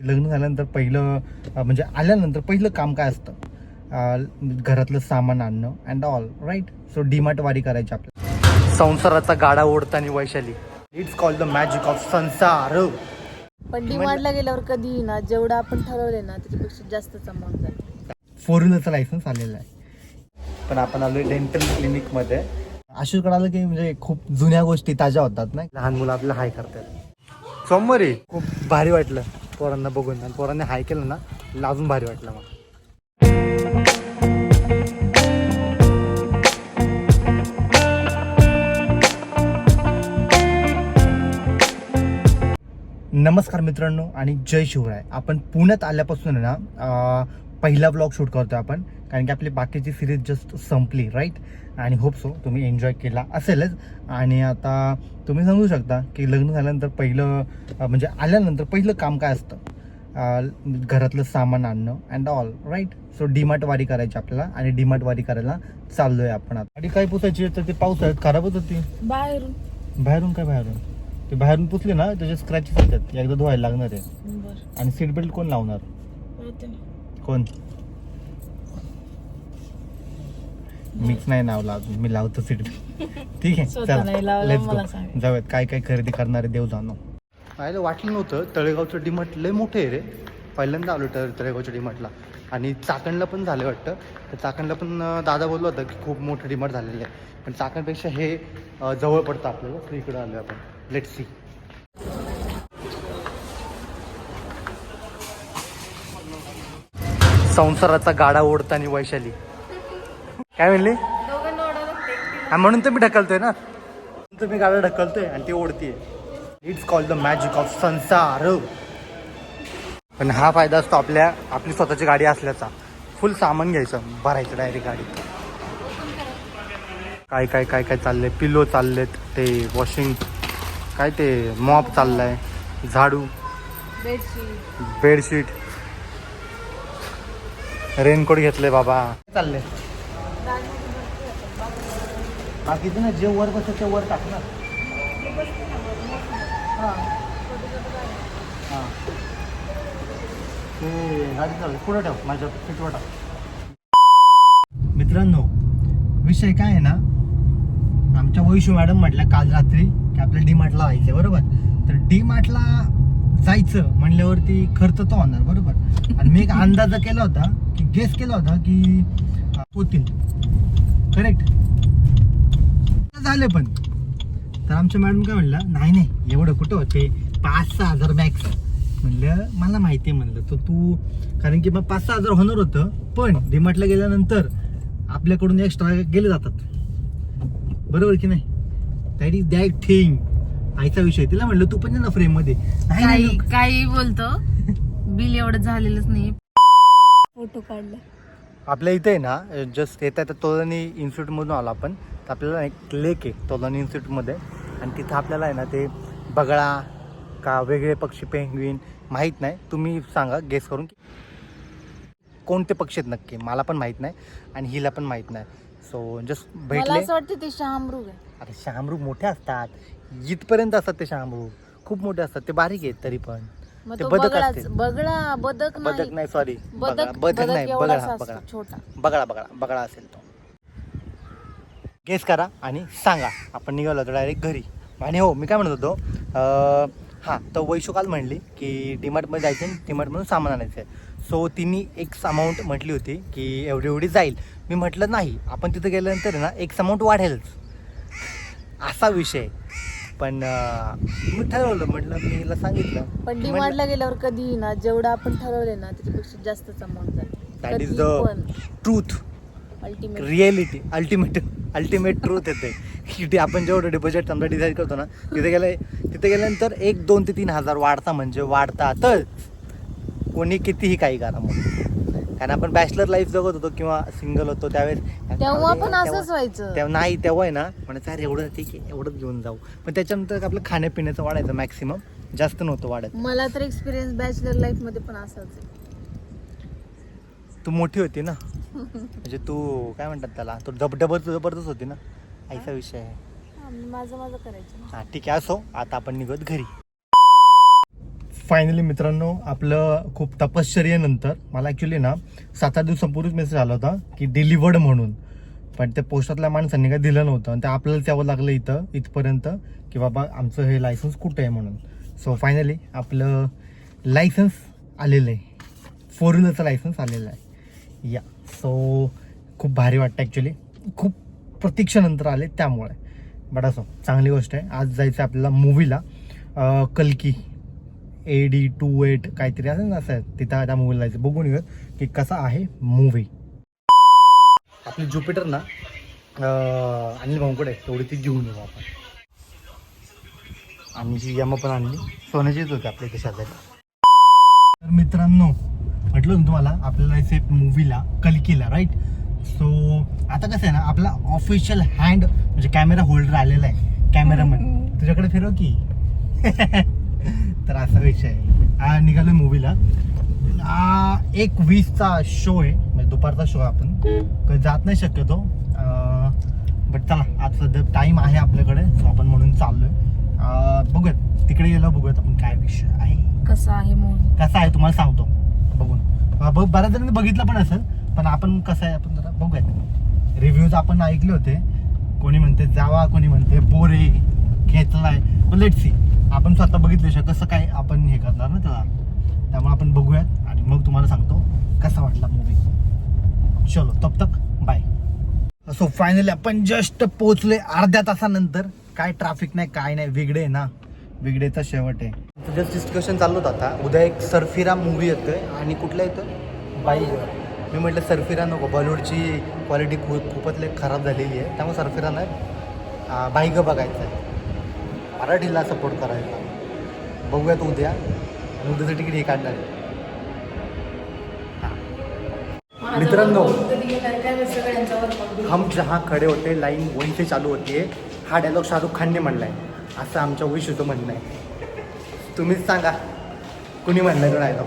लग्न झाल्यानंतर पहिलं म्हणजे आल्यानंतर पहिलं काम काय असतं? घरातलं सामान आणणं and all right so DMart वारी करायची आपल्या संसाराचा गाडा ओढताना Vaishali. It's call the magic of sansar. पण डिमांडला गेल्यावर कधी ना जेवढं आपण ठरवले ना त्याच्यापेक्षा जास्तच अमाऊंट जाते. फोर व्हीलरचं लायसन्स आलेलं आहे. पण आपण आलोय डेंटल क्लिनिकमध्ये अशी कळालं की म्हणजे खूप जुन्या गोष्टी ताज्या होतात ना लहान मुलं आपल्याला हाय करतात. सोमवारी? खूप भारी वाटलं. पोरांना बघून आणि पोरांनी हाय केलं ना अजून भारी वाटलं मग नमस्कार मित्रांनो आणि जय शिवराय. आपण पुण्यात आल्यापासून ना पहिला ब्लॉग शूट करतोय आपण. कारण की आपली बाकीची सिरीज जस्ट संपली राईट आणि होप सो तुम्ही एन्जॉय केला असेलच. आणि आता तुम्ही सांगू शकता की लग्न झाल्यानंतर पहिलं म्हणजे आल्यानंतर पहिलं काम काय असतं? घरातलं सामान आणणं and all right so DMart वारी करायची आपल्याला आणि डीमार्ट वारी करायला चाललोय आपण आता. आणि काय पुसायची तर ते पावसाळ्यात खराबच होती बाहेरून. बाहेरून काय बाहेरून? ते बाहेरून पुसले ना त्याचे स्क्रॅचेस येतात एकदा धुवायला लागणार आहे. आणि सीट बेल्ट कोण लावणार? कोण? मीच नाही लावला अजून मी लावतो सीट. ठीक आहे let's go. जाऊयात काय काय खरेदी करणारे देव जाणो. पाहिलं वाटलं नव्हतं तळेगावचं डिमार्ट लय मोठं आहे रे. पहिल्यांदा आलो तर तळेगावच्या डिमार्टला आणि चाकणला पण झालं वाटतं. तर चाकणला पण अं, दादा बोललो होता की खूप मोठं डिमार्ट झालेलं आहे. पण चाकणपेक्षा हे अं, जवळ पडतं आपल्याला. तर इकडं आलो आपण. लेट सी संसाराचा गाडा ओढताना वैशाली. काय म्हणली? हा म्हणून तर मी ढकलतोय ना? म्हणून तर मी गाडा ढकलतोय आणि ती ओढतीये. It's call the magic of sansar. पण हा फायदा असतो आपल्या आपली स्वतःची गाडी असल्याचा. फुल सामान घ्यायचं भरायचं डायरेक्ट गाडी. काय काय काय काय चाललंय? पिलो चाललेत ते वॉशिंग काय ते मॉप चाललाय झाडू. बेडशीट बेडशीट रेनकोट घेतले बाबा. चालले बाकीचं ना जे वर बसत ते वर टाक ना. हां. ते गाडी चालले पुढं ठेव माझ्या पिठवर टाक. मित्रांनो विषय काय आहे ना आमच्या वैशू मॅडम म्हटल्या काल रात्री की आपल्याला डी मार्टला जायचं बरोबर? तर डी मार्टला जायचं म्हणल्यावरती खर्च तो होणार बरोबर? आणि मी एक अंदाज केला होता की गेस केला होता की होतील करेक्ट? झाले पण. तर आमच्या मॅडम काय म्हणलं नाही नाही एवढं कुठं होते? पाच सहा हजार मॅक्स म्हणलं मला माहिती आहे म्हणलं. तर तू कारण की मग पाच सहा हजार होणार होतं पण डिमार्टला गेल्यानंतर आपल्याकडून एक्स्ट्रा गेले जातात. बरोबर की नाही? दॅट इज दॅट थिंग आईचा विषय तिला म्हणलं तू पण ना फ्रेममध्ये. नाही, नाही काही काही बोलतो. बिल एवढं झालेलंच नाही फोटो काढला. आपल्या इथे आहे ना जस्ट येत आहे तर तोलानी इन्स्टिट्यूटमधून आलो आपण. तर आपल्याला एक लेक आहे तोलानी इन्स्टिट्यूटमध्ये आणि तिथं आपल्याला आहे ना ते बगळा का वेगळे पक्षी पेंग्विन माहीत नाही. तुम्ही सांगा गेस करून की कोणते पक्षी आहेत नक्की? मला पण माहीत नाही आणि हिला पण माहीत नाही. सो जस्ट भेटले. असं वाटतं ते शामरूग आहे. अरे शामरूग मोठे असतात. इथपर्यंत असतात ते शामरूग खूप मोठे असतात. ते बारीक आहेत तरी पण. मग ते तो बदक बगळाच असतील. बगळा बदक बदक नाही. सॉरी बदक बदक नाही बगळा बगळा असतो छोटा. बगळा बगळा बगळा असेल तो. गेस करा आणि सांगा. आपण निघालो होतो डायरेक्ट घरी. आणि हो मी काय म्हणत होतो अं, हां तर वैशू काल म्हणली की डीमार्टमध्ये जायचं आणि डीमार्टमधून सामान आणायचं आहे सो तिने एक अमाऊंट म्हटली होती की एवढी एवढी जाईल. मी म्हटलं नाही आपण तिथं गेल्यानंतर आहे ना एक अमाऊंट वाढेलच. असा विषय पण अं, मी ठरवलं म्हटलं मी हिला सांगितलं पण म्हटलं- डिमांडला गेल्यावर कधी ना जेवढं आपण ठरवले ना त्याच्यापेक्षा जास्तच अमाऊंट दॅट जाते इज द पण. Truth ultimate reality ultimate ultimate truth येते. की ते आपण जेवढं डिपॉझिट समजा डिसाईड करतो ना तिथे गेलं तिथे गेल्यानंतर एक दोन ते तीन हजार वाढता म्हणजे वाढतातच. कोणी कितीही काही करा मग कारण आपण बॅचलर लाईफ जगत होतो किंवा सिंगल होतो त्यावेळेस तेव्हा पण असंच व्हायचं. तेव्हा नाही तेव्हा आहे ना म्हणायचं अरे एवढं ठीक आहे एवढंच घेऊन जाऊ. पण त्याच्यानंतर आपलं खाण्यापिण्याचं वाढायचं मॅक्सिमम जास्त नव्हतं वाढत. मला तर एक्सपिरियन्स बॅचलर लाईफमध्ये पण असाच तू मोठी होती ना. म्हणजे तू काय म्हणतात त्याला? तू डबडबर जबरदस्त होती ना. आईचा विषय आहे. माझं माझं करायचं. हा ठीक आहे असो. आता आपण निघत घरी. फायनली मित्रांनो आपलं खूप तपश्चर्येनंतर मला ॲक्च्युली ना सात आठ दिवसांपूर्वीच मेसेज आला होता की डिलिवर्ड म्हणून. पण त्या पोस्टातल्या माणसांनी काय दिलं नव्हतं आणि ते आपल्याला त्यावं लागलं इथं इथपर्यंत की बाबा आमचं हे लायसन्स कुठं आहे म्हणून. सो फायनली आपलं लायसन्स आलेलं आहे. फोर व्हीलरचं लायसन्स आलेलं आहे. या सो खूप भारी वाटतं ॲक्च्युली खूप प्रतीक्षेनंतर आले त्यामुळे. बट असं चांगली गोष्ट आहे. आज जायचं आहे आपल्याला मूवीला कल्की. ए डी टू एट काहीतरी असं ना असं तिथं त्या मूवीला जायचं बघून येऊयात की कसा आहे मूवी आपली ज्युपिटर ना अनिल भाऊकडे तेवढी ती घेऊन येऊ आपण. आणि जी यमा पण आणली. सोन्याचीच होती आपल्या इथे शेजारी. तर मित्रांनो म्हटलं ना तुम्हाला आपल्याला जायचं मूवीला कल्कीला राईट सो आता कसं आहे ना आपला ऑफिशियल हँड म्हणजे कॅमेरा होल्डर आलेला आहे. कॅमेरामॅन तुझ्याकडे फिरव की. तर असा विषय आहे. निघालो मूवीला एक वीसचा शो आहे. म्हणजे दुपारचा शो आहे आपण. कधी जात नाही शक्यतो. बट चला आज सध्या टाईम आहे आपल्याकडे. सो आपण म्हणून चाललोय. बघूयात. तिकडे गेलो बघूयात आपण काय विषय आहे. कसा आहे मूवी कसा आहे तुम्हाला सांगतो. बघून. बघ बऱ्याच जणांनी बघितलं पण असेल. पण आपण कसं आहे आपण जरा बघूयात. रिव्ह्यूज आपण ऐकले होते. कोणी म्हणते जावा कोणी म्हणते बोरे खेचलाय पण लेट सी आपण स्वतः बघितल्याशिवाय कसं काय आपण हे करणार ना त्याला. त्यामुळे आपण बघूयात आणि मग तुम्हाला सांगतो कसा वाटला मूवी चलो तब तक बाय सो फायनली आपण जस्ट पोहोचले अर्ध्या तासानंतर. काय ट्रॅफिक नाही काय नाही वेगळे ना. वेगळेचा शेवट आहे. जस्ट डिस्कशन चालू होतं आता. उद्या एक सरफिरा मूवी येतोय. आणि कुठला येतोय? बाई. मी म्हटलं सरफिरा नको. बॉलिवूडची क्वालिटी खूप खूपच खराब झालेली आहे. त्यामुळे सरफिरा नाही. बाईग बघायचं आहे मराठीला सपोर्ट करायचा बघूयात उद्या. उद्याचं तिकीट हे काढणार आहे. हां. मित्रांनो हम जहाँ खडे होते लाईन वहीं से चालू होती है डायलॉग शाहरुख खानने म्हणला आहे असं आमच्या विषयचं म्हणणं आहे. तुम्हीच सांगा. कुणी म्हणलं तो डायलॉग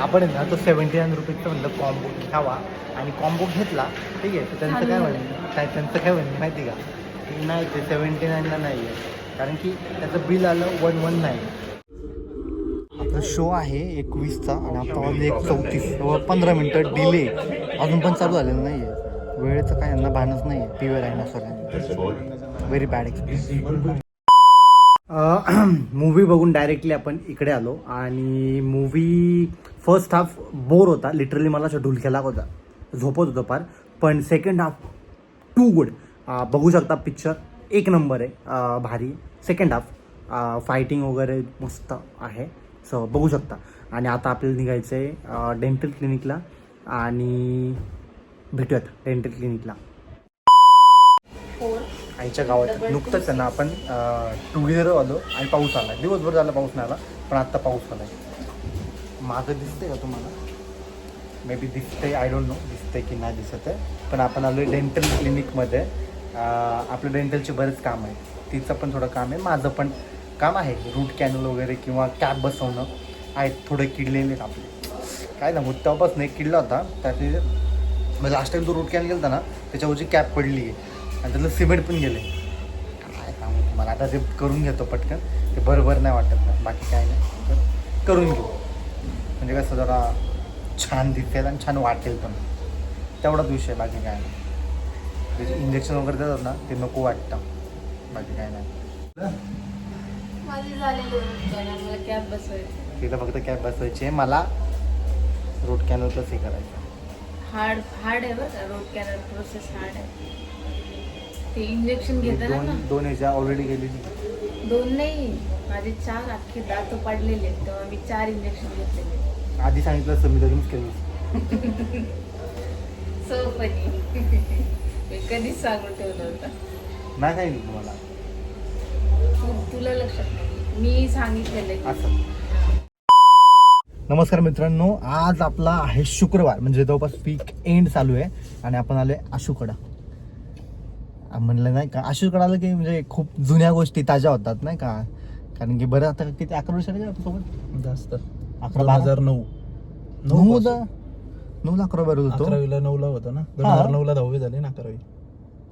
आपण ना तो सेवन्टी नाईन रुपीजचा म्हणलं कॉम्बो घ्यावा. आणि कॉम्बो घेतला ठीक आहे. तर त्यांचं काय म्हणणं काय त्यांचं काय म्हणणं माहिती का? की नाही ते सेवन्टी नाईनला नाही आहे. कारण की त्याचं बिल आलं वन वन नाईन आपला शो आहे एकवीसचा आणि आता वाजले एक चौतीस. पंधरा मिनटं डिले अजून पण चालू झालेलं नाही आहे वेळेचं काय यांना भानच नाही आहे P V dinosaur very bad experience movie बघून डायरेक्टली आपण इकडे आलो. आणि मूवी फर्स्ट हाफ बोर होता. लिटरली मला असं ढुलक्या लागत होता. झोपत होतं फार. पण सेकंड हाफ टू गुड बघू शकता पिक्चर एक नंबर आहे. भारी. सेकंड हाफ फायटिंग वगैरे मस्त आहे. सो बघू शकता. आणि आता आपल्याला निघायचं आहे डेंटल क्लिनिकला आणि भेटूयात डेंटल क्लिनिकला आईच्या गावात नुकतंच त्यांना आपण टू व्हीलर आलो आणि पाऊस आला दिवसभर झाला पाऊस नाही आला पण आत्ता पाऊस आला आहे मागं दिसते का तुम्हाला? मे बी दिसते आय डोंट नो दिसते की नाही दिसत आहे. पण आपण आलो डेंटल क्लिनिकमध्ये आपलं डेंटलचे बरेच काम आहे तिचं पण थोडं काम आहे. माझं पण काम आहे. रूट कॅनल वगैरे किंवा कॅब बसवणं. आहेत थोडे किडलेले आपले. काय ना तेव्हापासून एक किडला होता. त्याचे म्हणजे लास्ट टाइम तो रूट कॅनल गेला ना त्याच्यावरची कॅप पडली. आहे आणि त्यातलं सिमेंट पण गेले. काय सांगू तुम्हाला? आता ते करून घेतो पटकन. ते बरोबर नाही वाटत ना. बाकी काय नाही. करून घेऊ. म्हणजे कसं जरा छान दिसेल आणि छान वाटेल पण. तेवढाच विषय बाकी काय नाही. इंजेक्शन वगैरे देतात ना ते नको वाटतं. बाकी काय नाही. तिला फक्त कॅब बसवायची आहे. मला रूट कॅनल प्लस हे करायचं हार्ड हार्ड आहे बरं रोड कॅनल प्रोसेस हार्ड आहे. ते इंजेक्शन घेताना ना? दोन दोन ह्याच्या ऑलरेडी गेलेली. दोन नाही माझे चार अख्खे दात पडलेले तेव्हा मी चार इंजेक्शन घेतलेले आधी सांगितलं असतं मी लगेच केलं सो मी कधीच सांगून ठेवलं होतं. नाही सांगितलं तुम्हाला. तुला लक्षात नाही. मी सांगितलेलं असं. नमस्कार मित्रांनो आज आपला आहे शुक्रवार. म्हणजे जवळपास पीक एंड चालू आहे आणि आपण आलोय आशूकडा. आ, म्हणलं नाही का आशूकडा आलं की म्हणजे खूप जुन्या गोष्टी ताज्या होतात नाही का? कारण की बरं आता किती अकरा वर्ष सोबत जास्त. दोन? हजार नऊ. नऊ होतो? अकरावीला नऊला होतो ना? दोन. हजार नऊला दहावी झाली ना अकरावी.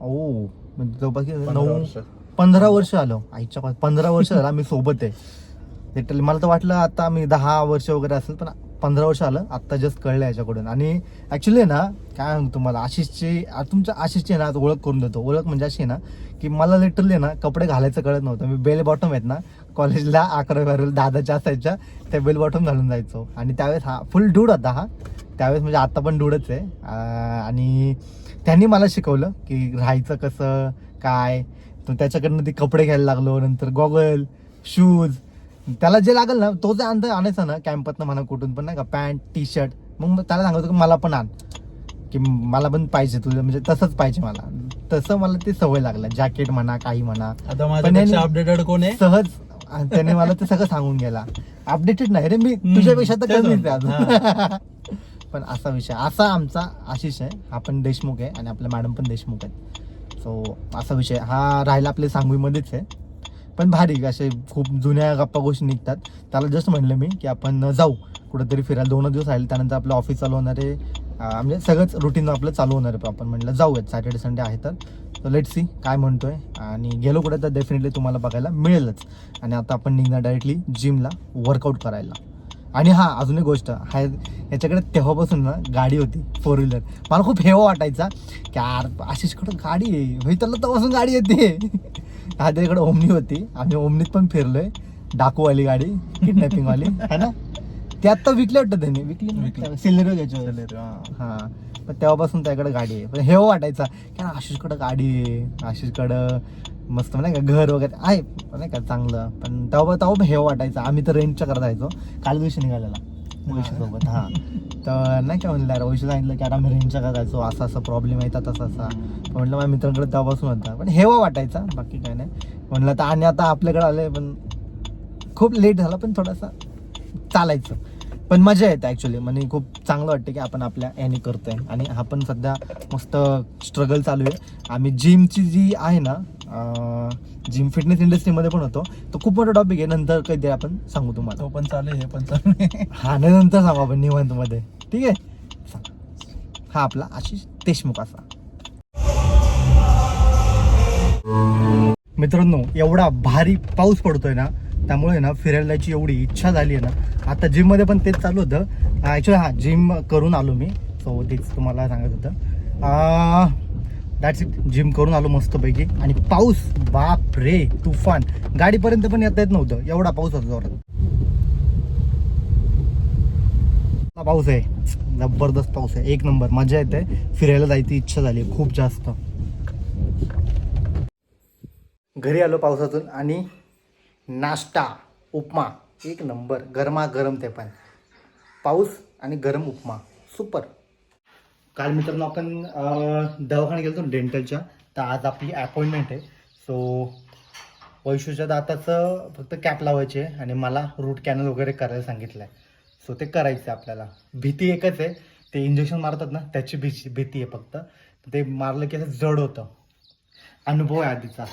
ओ म्हणजे जवळपास किती? पंधरा नऊ वर्ष. पंधरा वर्ष आलो. आईच्या पास पंधरा वर्ष झालं आम्ही सोबत आहे. लिटरली मला तर वाटलं आता मी दहा वर्ष वगैरे असेल पण पंधरा वर्ष आलं. आत्ता जस्ट कळलं याच्याकडून. आणि ॲक्च्युली ना काय सांगू तुम्हाला आशिषची आ- तुमच्या आशिषची आहे ना आता ओळख करून देतो. ओळख म्हणजे अशी आहे ना की मला लिटरली ना कपडे घालायचं कळत नव्हतं. मी बेल बॉटम आहेत ना कॉलेजला अकरावी बारावीला दादाच्या असायच्या त्या बेल बॉटम घालून जायचो. आणि त्यावेळेस हा फुल डूड होता हा. त्यावेळेस म्हणजे आता पण डूडच आहे. आणि त्यांनी मला शिकवलं की राहायचं कसं काय. तर त्याच्याकडनं ते कपडे घ्यायला लागलो नंतर गॉगल शूज त्याला जे लागेल ना तो जे आणता आणायचा ना कॅम्पातनं म्हणा कुठून पण नाही का पॅन्ट टी शर्ट मग त्याला सांगायचं की मला पण आण. की मला पण पाहिजे तुझं म्हणजे तसंच पाहिजे मला. तसं मला ते सवय लागलं जॅकेट म्हणा काही म्हणा. अपडेटेड कोण आहे? सहज आणि त्याने मला ते सगळं सांगून गेला. अपडेटेड नाही रे मी. तुझ्यापेक्षा तर कमीच आहे. अजून. पण असा विषय असा आमचा आशिष आहे. हा पण देशमुख आहे आणि आपल्या मॅडम पण देशमुख आहेत. सो असा विषय. हा राहिला आपल्या सांगवीमध्येच आहे. पण भारी असे खूप जुन्या गप्पा गोष्टी निघतात. त्याला जस्ट म्हणलं मी की आपण जाऊ. कुठेतरी फिरायला. दोन दिवस राहिले. त्यानंतर आपलं ऑफिस चालू होणार आहे. म्हणजे सगळंच रुटीन आपलं चालू होणार आहे. आपण म्हटलं जाऊयात. सॅटर्डे संडे आहे तर. लेट सी काय म्हणतोय. आणि गेलो कुठे तर डेफिनेटली तुम्हाला बघायला मिळेलच. आणि आता आपण निघणार डायरेक्टली जिमला वर्कआउट करायला. आणि हा अजून एक गोष्ट. हा याच्याकडे तेव्हापासून ना गाडी होती फोर व्हीलर मला खूप हेवा वाटायचा की यार आशिषकडं गाडी आहे? त्याला तेव्हापासून गाडी येते. हा त्याच्याकडे ओमनी होती. आम्ही ओमनीत पण फिरलोय. डाकूवाली गाडी किडनॅपिंगवाली है ना? ती आत्ता विकली वाटतं त्यांनी. विकली विकली. सिलेरो घ्यायची हा. पण तेव्हापासून त्याकडे गाडी आहे. पण हेवा वाटायचा. की आशिषकडं गाडी आहे. आशिषकडं मस्त नाही का घर वगैरे आहे. नाही का चांगलं. पण तेव्हा तेव्हा हेवा वाटायचा. आम्ही तर रेंटच्या करत जायचो काल दिवशी निघालेला. वैशूसोबत हा. तर नाही का म्हणलं यार वैशू सांगितलं की आता आम्ही रेंटच्या करायचो असा असा प्रॉब्लेम येतात तसा असा पण म्हटलं माझ्या मित्रांकडे तेव्हापासून होता. पण हेवा वाटायचा. बाकी काय नाही. म्हणलं तर आणि आता आपल्याकडे आले पण खूप लेट झाला पण थोडासा चालायचं. पण मजा येते ॲक्च्युली म्हणजे खूप चांगलं वाटतं की आपण आपल्या याने करतोय. आणि हा पण सध्या मस्त स्ट्रगल चालू आहे. आम्ही जिमची जी आहे ना जिम फिटनेस इंडस्ट्रीमध्ये पण होतो. तो खूप मोठा टॉपिक आहे. नंतर कधी आपण सांगू तुम्हाला. तो पण चालू आहे. हे पण चालू आहे. हा नाही नंतर सांगू आपण निवांतमध्ये. ठीक आहे. हा आपला आशिष देशमुख असा. मित्रांनो एवढा भारी पाऊस पडतोय ना त्यामुळे ना फिरायला जायची एवढी इच्छा झाली आहे ना. आता जिममध्ये पण तेच चालू होतं. ॲक्च्युली हां जिम करून आलो मी. सो तेच तुम्हाला सांगत होतं. दॅट्स इट जिम करून आलो मस्तपैकी. आणि पाऊस बाप रे तुफान. गाडीपर्यंत पण येता येत नव्हतं. एवढा पाऊस होता जोरात. पाऊस आहे. जबरदस्त पाऊस आहे. एक नंबर. मजा येते. फिरायला जायची इच्छा झाली खूप जास्त. घरी आलो पावसातून आणि नाश्ता उपमा एक नंबर गरमा गरम ते पण. पाऊस आणि गरम उपमा. सुपर. काल मित्रांनो आपण दवाखान्यात गेलो होतो डेंटलच्या तर आज आपली अपॉइंटमेंट आहे. सो वैशूच्या दाताचं फक्त कॅप लावायचे आहे आणि मला रूट कॅनल वगैरे करायला सांगितलं आहे सो ते करायचं आहे आपल्याला. भीती एकच आहे. ते इंजेक्शन मारतात ना त्याची भीती भीती आहे फक्त. ते मारलं की असं जड होतं. अनुभव आहे आधीचा.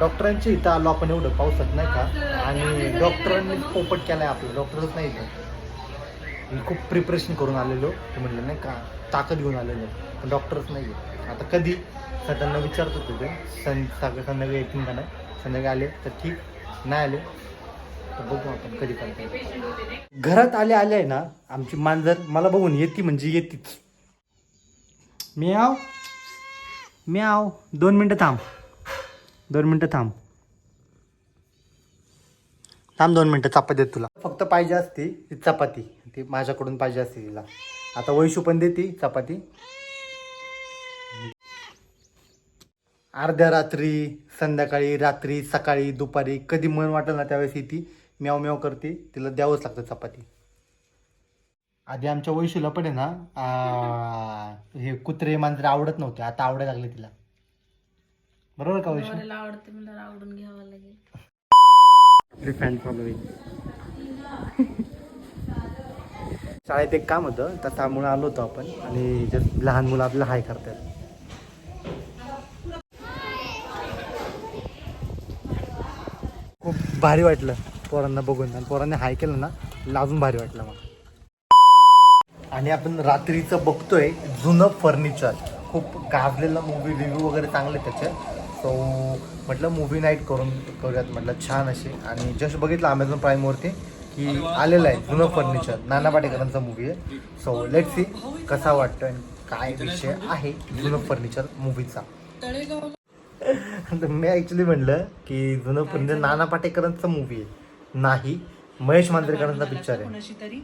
डॉक्टरांची इथं आलो आपण एवढं पावसात नाही का? आणि डॉक्टरांनी पोपट केलाय आपलं. डॉक्टरच नाही इथं. खूप प्रिपरेशन करून आलेलो. ते नाही का ताकद घेऊन आलेलो. पण डॉक्टरच नाही आहे. आता कधी? सगळ्यांना विचारत होतो ते. सं सगळं संध्याकाळी येतील का नाही संध्याकाळी आले तर ठीक. नाही आले तर बघू आपण कधी करता घरात आले आले आहे ना आमची मांजर मला बघून येते म्हणजे येतीच. मी आव मी आव दोन मिनटं थांब. दोन मिनटं थांब. थांब दोन मिनटं चपाती देत तुला. फक्त पाहिजे असती ती चपाती. ती माझ्याकडून पाहिजे असते तिला. आता वैशू पण देते चपाती. अर्ध्या रात्री संध्याकाळी रात्री सकाळी दुपारी कधी मन वाटेल ना त्यावेळेस ती म्याव म्याव करते. तिला द्यावंच लागतं चपाती. आधी आमच्या वैशूला पण आहे ना आ, हे कुत्रे मांजरे आवडत नव्हते. आता आवडायला लागले तिला. बरोबर का वैशू मला आवडते मला आवडून घ्यावं लागेल. आपली फॅन शाळेत एक काम होतं तर त्यामुळे आलो होतो आपण. आणि just लहान मुलं आपल्याला हाय करतात. खूप भारी वाटलं पोरांना बघून. आणि पोरांनी हाय केलं ना लाजून भारी वाटलं मला. आणि आपण रात्रीचं बघतोय जुनं फर्निचर खूप गाजलेला मूवी रिव्ह्यू वगैरे चांगले त्याचे. सो म्हटलं मूवी नाईट करून करूयात म्हटलं. छान अशी. आणि जस्ट बघितलं अमेझॉन प्राईमवरती की आलेलं आहे जुनं फर्निचर नाना पाटेकरांचा मूवी आहे. सो लेट सी कसा वाटतो आणि काय विषय आहे जुनं फर्निचर मूवीचा मी ॲक्च्युली म्हणलं की जुनं फर्निचर नाना पाटेकरांचा मूवी आहे. नाही महेश मांजरेकरांचा पिक्चर आहे.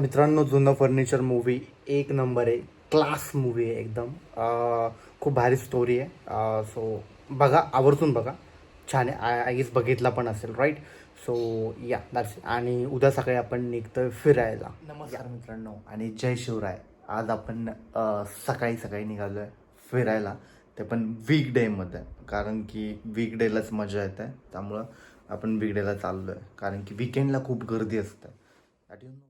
मित्रांनो जुनं फर्निचर मूवी एक नंबर आहे. क्लास मूवी आहे एकदम. खूप भारी स्टोरी आहे. Uh, सो बघा आवर्जून बघा. छान आहे. आय आय गेस बघितला पण असेल राईट सो या दॅट्स आणि उद्या सकाळी आपण निघतोय फिरायला. नमस्कार मित्रांनो. आणि जय शिवराय. आज आपण uh, सकाळी सकाळी निघालो आहे फिरायला. ते पण वीक डेमध्ये कारण की वीक डेलाच मजा येते. त्यामुळं आपण वीक डेला चाललो आहे कारण की विकेंडला खूप गर्दी असते. That you.